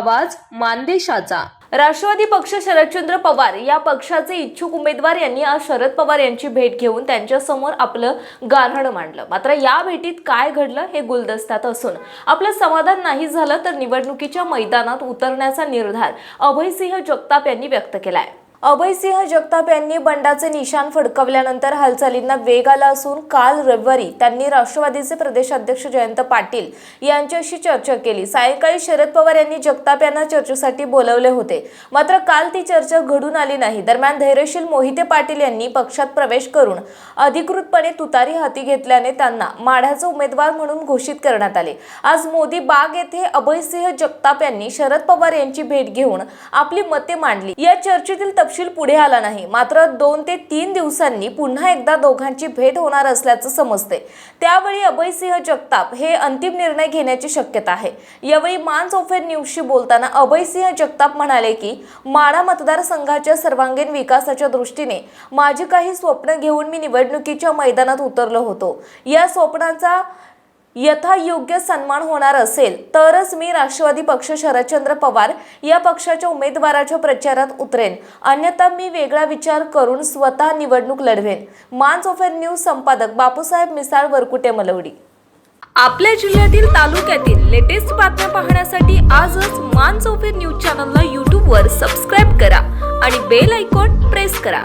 आवाज मानदेशाचा. राष्ट्रवादी पक्ष शरदचंद्र पवार या पक्षाचे इच्छुक उमेदवार यांनी आज शरद पवार यांची भेट घेऊन त्यांच्यासमोर आपलं गाऱ्हाणं मांडलं. मात्र या भेटीत काय घडलं हे गुलदस्त्यात असून आपलं समाधान नाही झालं तर निवडणुकीच्या मैदानात उतरण्याचा निर्धार अभयसिंह जगताप यांनी व्यक्त केलाय. अभयसिंह जगताप यांनी बंडाचे निशाण फडकवल्यानंतर हालचालींना वेग आला असून काल रविवारी त्यांनी राष्ट्रवादीचे प्रदेशाध्यक्ष जयंत पाटील यांच्याशी चर्चा केली. सायंकाळी शरद पवार यांनी जगताप यांना चर्चेसाठी बोलवले होते. मात्र काल ती चर्चा घडून आली नाही. दरम्यान धैर्यशील मोहिते पाटील यांनी पक्षात प्रवेश करून अधिकृतपणे तुतारी हाती घेतल्याने त्यांना माढ्याचे उमेदवार म्हणून घोषित करण्यात आले. आज मोदी बाग येथे अभयसिंह जगताप यांनी शरद पवार यांची भेट घेऊन आपली मते मांडली. या चर्चेतील तपशील पुढे आला नाही. मात्र दोन ते तीन दिवसांनी पुन्हा एकदा दोघांची भेट होणार असल्याचं समजते त्यावेळी अभयसिंह जगताप हे अंतिम निर्णय घेण्याची शक्यता आहे. यावेळी मान्स ऑफेर न्यूजशी बोलताना अभयसिंह जगताप म्हणाले की माडा मतदारसंघाच्या सर्वांगीण विकासाच्या दृष्टीने माझी काही स्वप्न घेऊन मी निवडणुकीच्या मैदानात उतरलो होतो. या स्वप्नांचा यथायोग्य सन्मान होणार असेल तरच मी राष्ट्रवादी पक्ष शरदचंद्र पवार या पक्षाच्या उमेदवाराच्या प्रचारात उतरेन. अन्यथा मी वेगळा विचार करून स्वतः निवडणूक लढवेन. मान्स ऑफेर न्यूज संपादक बापूसाहेब मिसाळ वरकुटे मलवडी. आपल्या जिल्ह्यातील तालुक्यातील लेटेस्ट बातम्या पाहण्यासाठी आजच मान्स ऑफेर न्यूज चॅनलला यूट्यूबवर सबस्क्राईब करा आणि बेल आयकॉन प्रेस करा.